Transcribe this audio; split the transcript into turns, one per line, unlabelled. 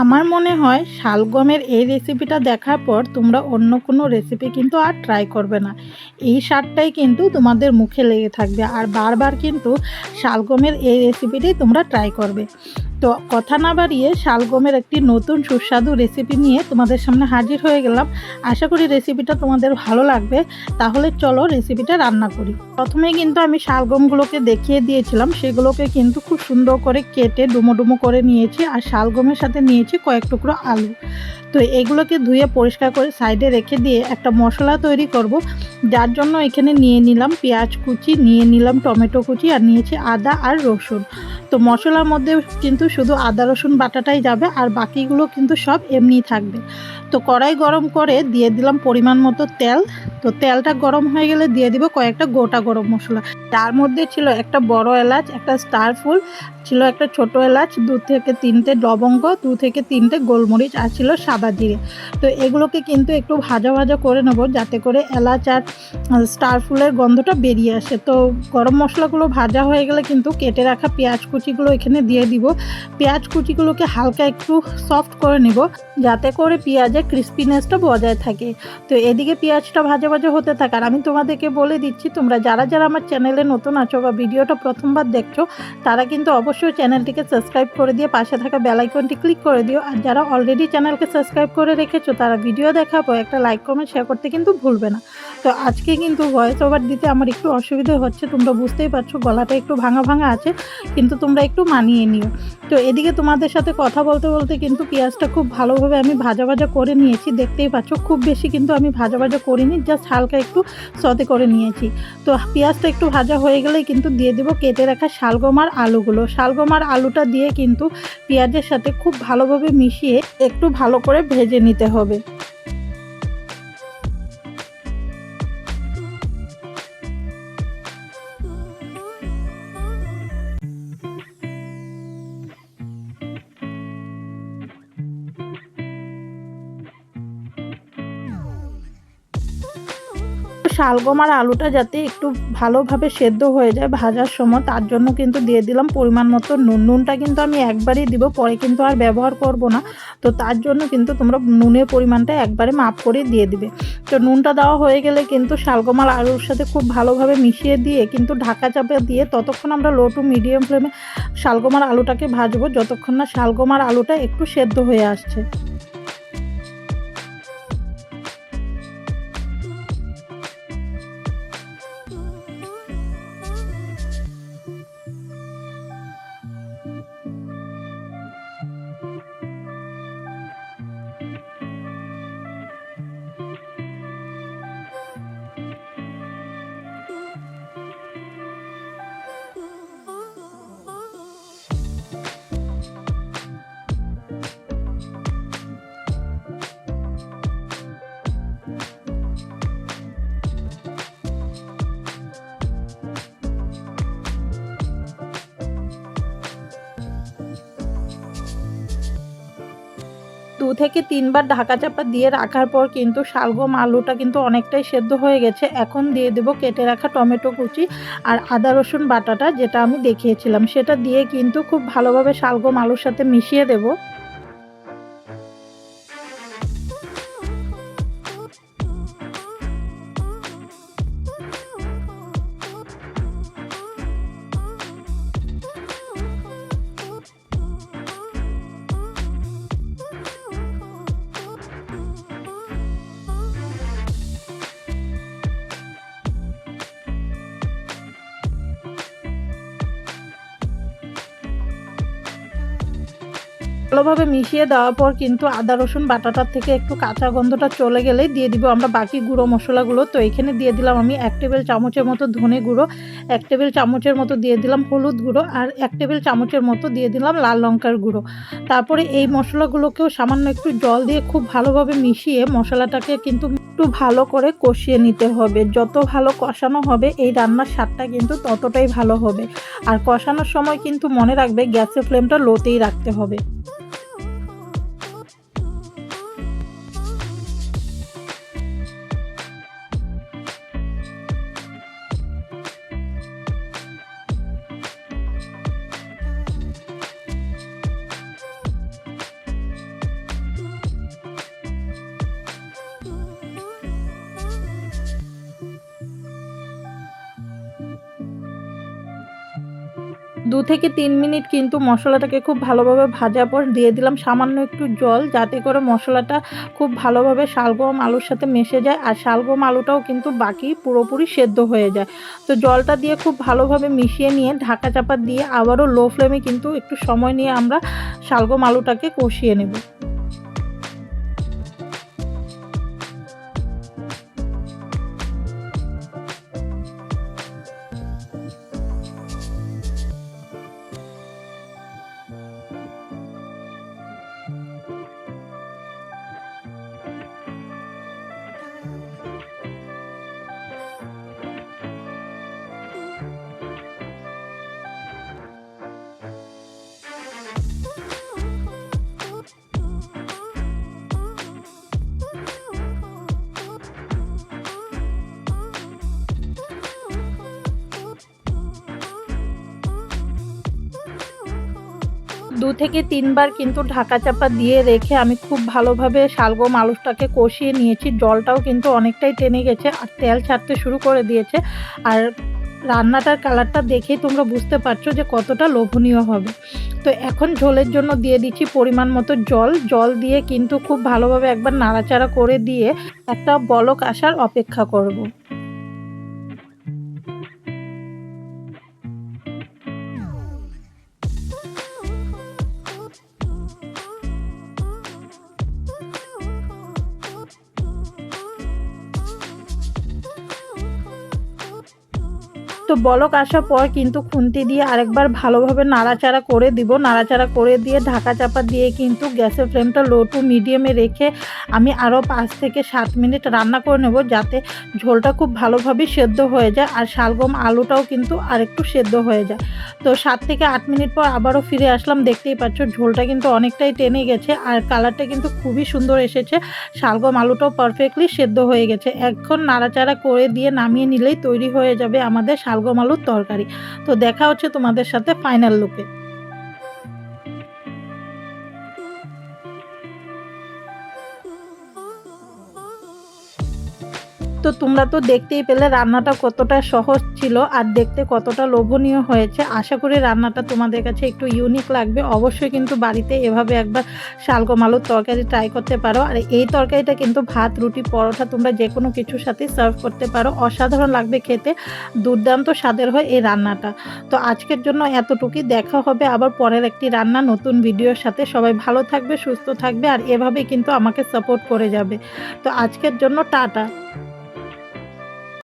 আমার মনে হয় শালগমের এই রেসিপিটা দেখার পর তোমরা অন্য কোনো রেসিপি কিন্তু আর ট্রাই করবে না। এই স্বাদটাই কিন্তু তোমাদের মুখে লেগে থাকবে। আর বারবার কিন্তু শালগমের এই রেসিপিটাই তোমরা ট্রাই করবে। তো কথা না বাড়িয়ে শালগমের একটি নতুন সুস্বাদু রেসিপি নিয়ে তোমাদের সামনে হাজির হয়ে গেলাম। আশা করি রেসিপিটা তোমাদের ভালো লাগবে। তাহলে চলো রেসিপিটা রান্না করি। প্রথমে কিন্তু আমি শালগমগুলোকে দেখিয়ে দিয়েছিলাম। সেগুলোকে কিন্তু খুব সুন্দর করে কেটে ডুমো ডুমো করে নিয়েছি আর শালগমের সাথে নিয়েছি কয়েক টুকরো আলু। তো এগুলোকে ধুয়ে পরিষ্কার করে সাইডে রেখে দিয়ে একটা মশলা তৈরি করব। যার জন্য এখানে নিয়ে নিলাম পেঁয়াজ কুচি, নিয়ে নিলাম টমেটো কুচি আর নিয়েছি আদা আর রসুন। তো মশলার মধ্যে কিন্তু শুধু আদা, রসুন বাটাটাই যাবে আর বাকিগুলো কিন্তু সব এমনি থাকবে। তো কড়াই গরম করে দিয়ে দিলাম পরিমাণ মতো তেল। তো তেলটা গরম হয়ে গেলে দিয়ে দিব কয়েকটা গোটা গরম মশলা। তার মধ্যে ছিল একটা বড় এলাচ, একটা স্টার ফুল ছিল একটা ছোট এলাচ, দু থেকে তিনটে লবঙ্গ, দু থেকে তিনটে গোলমরিচ আর ছিল সাদা জিরে। তো এগুলোকে কিন্তু একটু ভাজা ভাজা করে নেব যাতে করে এলাচ আর স্টার ফুলের গন্ধটা বেরিয়ে আসে। তো গরম মশলাগুলো ভাজা হয়ে গেলে কিন্তু কেটে রাখা পেঁয়াজ কুচিগুলো এখানে দিয়ে দিব। পেঁয়াজ কুচিগুলোকে হালকা একটু সফট করে নিব যাতে করে পেঁয়াজের ক্রিস্পিনেসটা বজায় থাকে। তো এদিকে পেঁয়াজটা ভাজা ভাজা হতে থাকে আর আমি তোমাদেরকে বলে দিচ্ছি, তোমরা যারা যারা আমার চ্যানেলে নতুন আছো বা ভিডিওটা প্রথমবার দেখছ, তারা কিন্তু অবশ্যই চ্যানেলটিকে সাবস্ক্রাইব করে দিয়ে পাশে থাকা বেল আইকনটি ক্লিক করে দিও। আর যারা অলরেডি চ্যানেলকে সাবস্ক্রাইব করে রেখেছো, তারা ভিডিও দেখাবো, একটা লাইক কমেন্ট শেয়ার করতে কিন্তু ভুলবে না। তো আজকে কিন্তু ভয়েস ওভার দিতে আমার একটু অসুবিধা হচ্ছে, তোমরা বুঝতেই পারছ, গলাটা একটু ভাঙা ভাঙা আছে, কিন্তু তোমরা একটু মানিয়ে নিও। তো এদিকে তোমাদের সাথে কথা বলতে বলতে কিন্তু পেঁয়াজটা খুব ভালোভাবে আমি ভাজা ভাজা করে নিয়েছি। দেখতেই পাচ্ছ, খুব বেশি কিন্তু আমি ভাজা ভাজা করিনি, জাস্ট হালকা একটু সতে করে নিয়েছি। তো পেঁয়াজটা একটু ভাজা হয়ে গেলে কিন্তু দিয়ে দেবো কেটে রাখা শালগমার আলুগুলো। শালগমার আলুটা দিয়ে কিন্তু পেঁয়াজের সাথে খুব ভালোভাবে মিশিয়ে একটু ভালো করে ভেজে নিতে হবে। শালগম আর আলুটা যাতে একটু ভালোভাবে সেদ্ধ হয়ে যায় ভাজার সময়, তার জন্য কিন্তু দিয়ে দিলাম পরিমাণ মতো নুন। নুনটা কিন্তু আমি একবারই দিব, পরে কিন্তু আর ব্যবহার করব না। তো তার জন্য কিন্তু তোমরা নুনের পরিমাণটা একবারে মাপ করে দিয়ে দিবে। তো নুনটা দেওয়া হয়ে গেলে কিন্তু শালগম আর আলুর সাথে খুব ভালোভাবে মিশিয়ে দিয়ে কিন্তু ঢাকা চাপা দিয়ে ততক্ষণ আমরা লো টু মিডিয়াম ফ্লেমে শালগম আর আলুটাকে ভাজবো, যতক্ষণ না শালগম আর আলুটা একটু সেদ্ধ হয়ে আসছে। দু থেকে তিনবার ঢাকা চাপা দিয়ে রাখার পর কিন্তু শালগম আলুটা কিন্তু অনেকটাই সেদ্ধ হয়ে গেছে। এখন দিয়ে দেবো কেটে রাখা টমেটো কুচি আর আদা, রসুন বাটাটা, যেটা আমি দেখিয়েছিলাম। সেটা দিয়ে কিন্তু খুব ভালোভাবে শালগম আলুর সাথে মিশিয়ে দেবো। ভালোভাবে মিশিয়ে দেওয়ার পর কিন্তু আদা, রসুন, বাটাটার থেকে একটু কাঁচা গন্ধটা চলে গেলেই দিয়ে দিব। আমরা বাকি গুঁড়ো মশলাগুলো তো এখানে দিয়ে দিলাম আমি এক টেবিল চামচের মতো ধনে গুঁড়ো, এক টেবিল চামচের মতো দিয়ে দিলাম হলুদ গুঁড়ো আর এক টেবিল চামচের মতো দিয়ে দিলাম লাল লঙ্কার গুঁড়ো। তারপরে এই মশলাগুলোকেও সামান্য একটু জল দিয়ে খুব ভালোভাবে মিশিয়ে মশলাটাকে কিন্তু একটু ভালো করে কষিয়ে নিতে হবে। যত ভালো কষানো হবে এই রান্নার স্বাদটা কিন্তু ততটাই ভালো হবে। আর কষানোর সময় কিন্তু মনে রাখবে গ্যাসের ফ্লেমটা লোতেই রাখতে হবে। দু থেকে তিন মিনিট কিন্তু মশলাটাকে খুব ভালোভাবে ভাজার পর দিয়ে দিলাম সামান্য একটু জল যাতে করে মশলাটা খুব ভালোভাবে শালগম আলুর সাথে মিশে যায়। আর শালগম আলুটাও কিন্তু বাকি পুরোপুরি সেদ্ধ হয়ে যায়। তো জলটা দিয়ে খুব ভালোভাবে মিশিয়ে নিয়ে ঢাকা চাপা দিয়ে আবারও লো ফ্লেমে কিন্তু একটু সময় নিয়ে আমরা শালগম আলুটাকে কষিয়ে নেব। দু থেকে তিনবার কিন্তু ঢাকা চাপা দিয়ে রেখে আমি খুব ভালোভাবে শালগম আলুটাকে কষিয়ে নিয়েছি। জলটাও কিন্তু অনেকটাই টেনে গেছে আর তেল ছাড়তে শুরু করে দিয়েছে। আর রান্নাটার কালারটা দেখেই তোমরা বুঝতে পারছ যে কতটা লোভনীয় হবে। তো এখন ঝোলের জন্য দিয়ে দিচ্ছি পরিমাণ মতো জল। জল দিয়ে কিন্তু খুব ভালোভাবে একবার নাড়াচাড়া করে দিয়ে একটা বলক আসার অপেক্ষা করব। তো বলক আসার পর কিন্তু খুন্তি দিয়ে আরেকবার ভালোভাবে নাড়াচাড়া করে দিব। নাড়াচাড়া করে দিয়ে ঢাকা চাপা দিয়ে কিন্তু গ্যাসের ফ্লেমটা লো টু মিডিয়ামে রেখে আমি আরও পাঁচ থেকে সাত মিনিট রান্না করে নেব যাতে ঝোলটা খুব ভালোভাবে সেদ্ধ হয়ে যায় আর শালগম আলুটাও কিন্তু আরেকটু সেদ্ধ হয়ে যায়। তো সাত থেকে আট মিনিট পর আবারও ফিরে আসলাম। দেখতেই পাচ্ছ ঝোলটা কিন্তু অনেকটাই টেনে গেছে আর কালারটা কিন্তু খুবই সুন্দর এসেছে। শালগম আলুটাও পারফেক্টলি সেদ্ধ হয়ে গেছে। এখন নাড়াচাড়া করে দিয়ে নামিয়ে নিলেই তৈরি হয়ে যাবে আমাদের শালগম আলুর তরকারি। তো দেখা হচ্ছে তোমাদের সাথে ফাইনাল লুকে তো তোমরা তো দেখতেই পেলে রান্নাটা কতটা সহজ ছিল আর দেখতে কতটা লোভনীয় হয়েছে। আশা করি রান্নাটা তোমাদের কাছে একটু ইউনিক লাগবে। অবশ্যই কিন্তু বাড়িতে এভাবে একবার শালগম আলুর তরকারি ট্রাই করতে পারো। আর এই তরকারিটা কিন্তু ভাত, রুটি, পরোটা তোমরা যে কোনো কিছুর সাথে সার্ভ করতে পারো। অসাধারণ লাগবে খেতে। দুর্দান্ত স্বাদের হয় এই রান্নাটা। তো আজকের জন্য এতটুকুই। দেখা হবে আবার পরের একটি রান্না নতুন ভিডিওর সাথে। সবাই ভালো থাকবে, সুস্থ থাকবে আর এভাবেই কিন্তু আমাকে সাপোর্ট করে যাবে। তো আজকের জন্য টাটা।